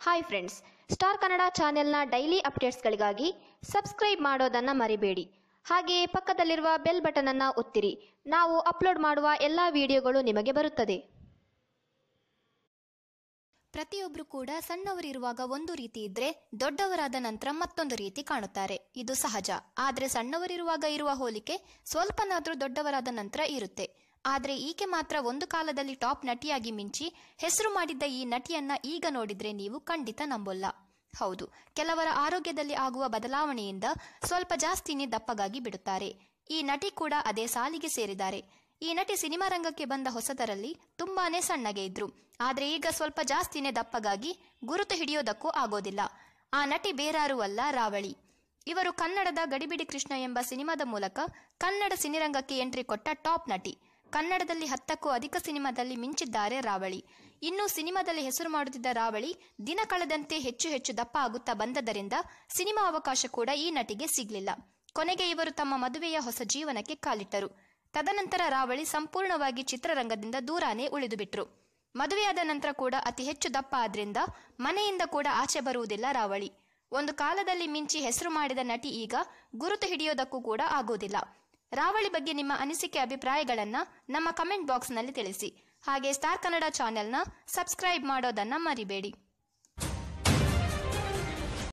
Hi friends star Kannada ಚಾನೆಲ್ನ daily ಅಪ್ಡೇಟ್ಸ್ಗಳಿಗಾಗಿ subscribe ಮಾಡೋದನ್ನು ಮರಿಬೇಡಿ. ಹಾಗೆಯೇ ಪಕ್ಕದಲ್ಲಿರುವ ಬೆಲ್ ಬಟನನ್ನು ಒತ್ತಿರಿ. ನಾವು ಅಪ್ಲೋಡ್ ಮಾಡುವ ಎಲ್ಲ ವಿಡಿಯೋಗಳು ನಿಮಗೆ ಬರುತ್ತದೆ. ಪ್ರತಿಯೊಬ್ಬರು ಕೂಡ ಸಣ್ಣವರಿರುವಾಗ ಒಂದು ರೀತಿ ಇದ್ರೆ ದೊಡ್ಡವರಾದ ನಂತರ ಮತ್ತೊಂದು ರೀತಿ ಕಾಣುತ್ತಾರೆ. ಇದು ಸಹಜ. ಆದರೆ ಸಣ್ಣವರಿರುವಾಗ ಇರುವ ಹೋಲಿಕೆ ಸ್ವಲ್ಪನಾದರೂ ದೊಡ್ಡವರಾದ ನಂತರ ಇರುತ್ತೆ. ಆದ್ರೆ ಈಕೆ ಮಾತ್ರ ಒಂದು ಕಾಲದಲ್ಲಿ ಟಾಪ್ ನಟಿಯಾಗಿ ಮಿಂಚಿ ಹೆಸರು ಮಾಡಿದ್ದ ಈ ನಟಿಯನ್ನ ಈಗ ನೋಡಿದ್ರೆ ನೀವು ಖಂಡಿತ ನಂಬೊಲ್ಲ. ಹೌದು, ಕೆಲವರ ಆರೋಗ್ಯದಲ್ಲಿ ಆಗುವ ಬದಲಾವಣೆಯಿಂದ ಸ್ವಲ್ಪ ಜಾಸ್ತಿನೇ ದಪ್ಪಗಾಗಿ ಬಿಡುತ್ತಾರೆ. ಈ ನಟಿ ಕೂಡ ಅದೇ ಸಾಲಿಗೆ ಸೇರಿದ್ದಾರೆ. ಈ ನಟಿ ಸಿನಿಮಾ ರಂಗಕ್ಕೆ ಬಂದ ಹೊಸದರಲ್ಲಿ ತುಂಬಾನೇ ಸಣ್ಣಗೆ ಇದ್ರು. ಆದ್ರೆ ಈಗ ಸ್ವಲ್ಪ ಜಾಸ್ತಿನೇ ದಪ್ಪಗಾಗಿ ಗುರುತು ಹಿಡಿಯೋದಕ್ಕೂ ಆಗೋದಿಲ್ಲ. ಆ ನಟಿ ಬೇರಾರು ಅಲ್ಲ ರಾವಳಿ. ಇವರು ಕನ್ನಡದ ಗಡಿಬಿಡಿ ಕೃಷ್ಣ ಎಂಬ ಸಿನಿಮಾದ ಮೂಲಕ ಕನ್ನಡ ಸಿನಿರಂಗಕ್ಕೆ ಎಂಟ್ರಿ ಕೊಟ್ಟ ಟಾಪ್ ನಟಿ. ಕನ್ನಡದಲ್ಲಿ ಹತ್ತಕ್ಕೂ ಅಧಿಕ ಸಿನಿಮಾದಲ್ಲಿ ಮಿಂಚಿದ್ದಾರೆ ರಾವಳಿ. ಇನ್ನು ಸಿನಿಮಾದಲ್ಲಿ ಹೆಸರು ಮಾಡುತ್ತಿದ್ದ ರಾವಳಿ ದಿನ ಕಳೆದಂತೆ ಹೆಚ್ಚು ಹೆಚ್ಚು ದಪ್ಪ ಆಗುತ್ತಾ ಬಂದದರಿಂದ ಸಿನಿಮಾ ಅವಕಾಶ ಕೂಡ ಈ ನಟಿಗೆ ಸಿಗಲಿಲ್ಲ. ಕೊನೆಗೆ ಇವರು ತಮ್ಮ ಮದುವೆಯ ಹೊಸ ಜೀವನಕ್ಕೆ ಕಾಲಿಟ್ಟರು. ತದನಂತರ ರಾವಳಿ ಸಂಪೂರ್ಣವಾಗಿ ಚಿತ್ರರಂಗದಿಂದ ದೂರಾನೇ ಉಳಿದುಬಿಟ್ರು. ಮದುವೆಯಾದ ನಂತರ ಕೂಡ ಅತಿ ಹೆಚ್ಚು ದಪ್ಪ ಆದ್ರಿಂದ ಮನೆಯಿಂದ ಕೂಡ ಆಚೆ ಬರುವುದಿಲ್ಲ ರಾವಳಿ. ಒಂದು ಕಾಲದಲ್ಲಿ ಮಿಂಚಿ ಹೆಸರು ಮಾಡಿದ ನಟಿ ಈಗ ಗುರುತು ಹಿಡಿಯೋದಕ್ಕೂ ಕೂಡ ಆಗೋದಿಲ್ಲ. ರಾವಳಿ ಬಗ್ಗೆ ನಿಮ್ಮ ಅನಿಸಿಕೆ ಅಭಿಪ್ರಾಯಗಳನ್ನ ನಮ್ಮ ಕಮೆಂಟ್ ಬಾಕ್ಸ್ನಲ್ಲಿ ತಿಳಿಸಿ. ಹಾಗೆ ಸ್ಟಾರ್ ಕನ್ನಡ ಚಾನೆಲ್ನ ಸಬ್ಸ್ಕ್ರೈಬ್ ಮಾಡೋದನ್ನ ಮರಿಬೇಡಿ.